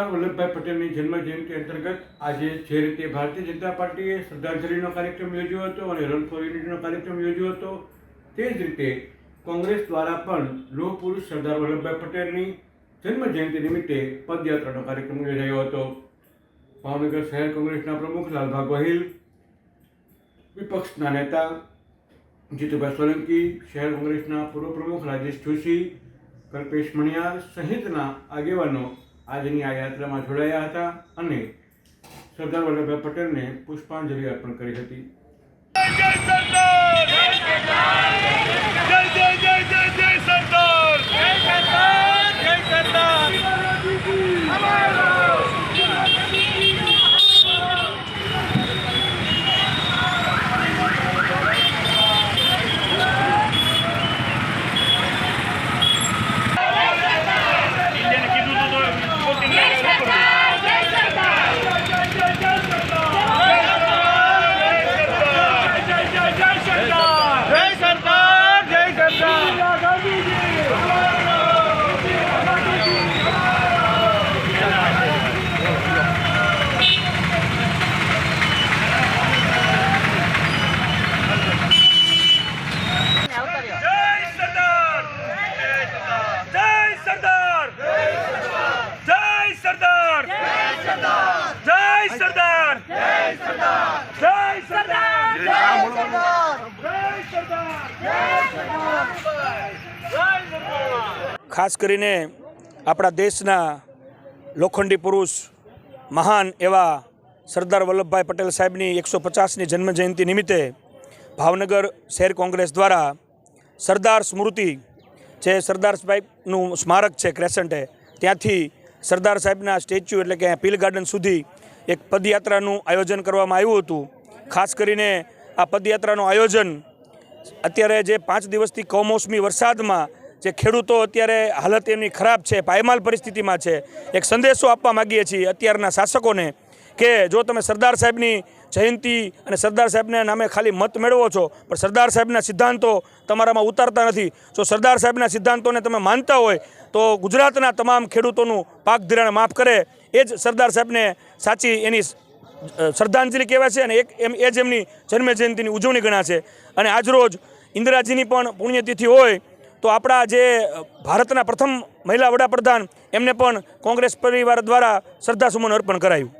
સરદાર વલ્લભભાઈ પટેલની જન્મ જયંતિ અંતર્ગત આજે જે રીતે ભારતીય જનતા પાર્ટીએ શ્રદ્ધાંજલિનો કાર્યક્રમ યોજ્યો હતો અને રન ફોર યુનિટીનો કાર્યક્રમ યોજ્યો હતો, તે જ રીતે કોંગ્રેસ દ્વારા પણ લોહ પુરુષ સરદાર વલ્લભભાઈ પટેલની જન્મ જયંતિ નિમિત્તે પદયાત્રાનો કાર્યક્રમ યોજાયો હતો. ભાવનગર શહેર કોંગ્રેસના પ્રમુખ લાલભા ગોહિલ વિપક્ષના નેતા જીતુભાઈ સોલંકી, શહેર કોંગ્રેસના પૂર્વ પ્રમુખ રાજેશ જોશી, કલ્પેશ મણિયાર સહિતના આગેવાનો આજની આ યાત્રામાં જોડાયા હતા અને સરદાર વલ્લભભાઈ પટેલને પુષ્પાંજલિ અર્પણ કરી હતી. ખાસ કરીને આપણા દેશના લોખંડી પુરુષ, મહાન એવા સરદાર વલ્લભભાઈ પટેલ સાહેબની એકસો પચાસની જન્મજયંતિ નિમિત્તે ભાવનગર શહેર કોંગ્રેસ દ્વારા સરદાર સ્મૃતિ, જે સરદાર સાહેબનું સ્મારક છે ક્રેસન્ટે, ત્યાંથી સરદાર સાહેબના સ્ટેચ્યુ એટલે કે પીલ ગાર્ડન સુધી એક પદયાત્રાનું આયોજન કરવામાં આવ્યું હતું. ખાસ કરીને આ પદયાત્રાનું આયોજન અત્યારે જે પાંચ દિવસથી કમોસમી વરસાદમાં જે ખેડૂતો અત્યારે હાલત એમની ખરાબ છે, પાયમાલ પરિસ્થિતિમાં છે. એક સંદેશો આપવા માગીએ છીએ અત્યારના શાસકોને કે જો તમે સરદાર સાહેબની જયંતિ અને સરદાર સાહેબના નામે ખાલી મત મેળવો છો, પણ સરદાર સાહેબના સિદ્ધાંતો તમારામાં ઉતારતા નથી. જો સરદાર સાહેબના સિદ્ધાંતોને તમે માનતા હોય, તો ગુજરાતના તમામ ખેડૂતોનું પાક ધિરાણ માફ કરે. એ જ સરદાર સાહેબને સાચી એની શ્રદ્ધાંજલિ કહેવાય છે અને એક એમ, એ જ એમની જન્મ ઉજવણી ઉજવણી ગણાશે અને આજરોજ ઇન્દિરાજીની પણ પુણ્યતિથિ હોય તો આપણા જે ભારતના પ્રથમ મહિલા વડાપ્રધાન એમને પણ કોંગ્રેસ પરિવાર દ્વારા શ્રદ્ધાસુમન અર્પણ કરાયું.